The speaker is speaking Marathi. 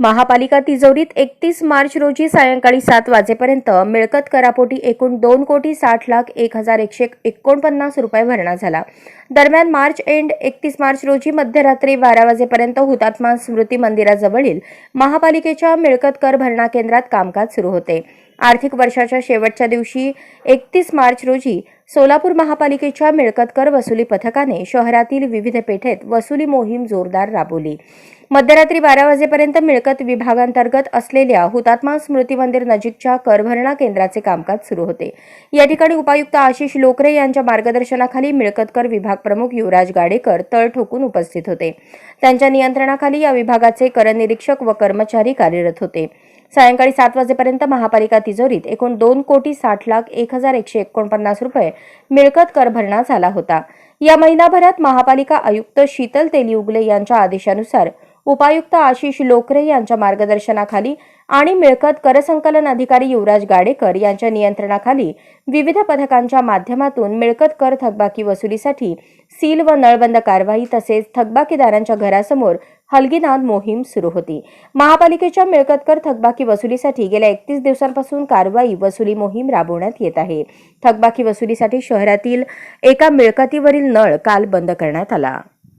महापालिका तिजोरीत एकतीस मार्च रोजी सायंकाळी सात वाजेपर्यंत मिळकत करापोटी एकूण दोन कोटी साठ लाख एक हजार एकशे एकोणपन्नास रुपये भरणा झाला. दरम्यान मार्च एंड एकतीस मार्च रोजी मध्यरात्री बारा वाजेपर्यंत हुतात्मा स्मृती मंदिराजवळील महापालिकेच्या मिळकत कर भरणा केंद्रात कामकाज सुरू होते. आर्थिक वर्षाच्या शेवटच्या दिवशी एकतीस मार्च रोजी सोलापूर महापालिकेच्या मिळकतकर वसुली पथकाने शहरातील विविध पेठेत वसुली मोहीम जोरदार राबवली. मध्यरात्री बारा वाजेपर्यंत मिळकत विभागांतर्गत असलेल्या हुतात्मा स्मृती मंदिर नजीकच्या करभरणा केंद्राचे कामकाज सुरू होते. या ठिकाणी उपायुक्त आशिष लोकरे यांच्या मार्गदर्शनाखाली मिळकतकर विभाग प्रमुख युवराज गाडेकर तळ ठोकून उपस्थित होते. त्यांच्या नियंत्रणाखाली या विभागाचे करनिरीक्षक व कर्मचारी कार्यरत होते. सायंकाळी सात वाजेपर्यंत महापालिका तिजोरीत एकूण दोन कोटी साठ लाख एक हजार एकशे एकोणपन्नास रुपये मिळकत कर भरणा झाला होता. या महिनाभरात महापालिका आयुक्त शीतल तेलिउगले यांच्या आदेशानुसार उपायुक्त आशिष लोकरे यांच्या मार्गदर्शनाखाली आणि मिळकत करसंकलन अधिकारी युवराज गाडेकर यांच्या नियंत्रणाखाली विविध पथकांच्या माध्यमातून मिळकत कर थकबाकी वसुलीसाठी सील व नळबंद कारवाई तसेच थकबाकीदारांच्या घरासमोर हलगीनाद मोहीम सुरू होती. महापालिकेच्या मिळकत कर थकबाकी वसुलीसाठी गेल्या एकतीस दिवसांपासून कारवाई वसुली मोहीम राबवण्यात येत आहे. थकबाकी वसुलीसाठी शहरातील एका मिळकतीवरील नळ काल बंद करण्यात आला.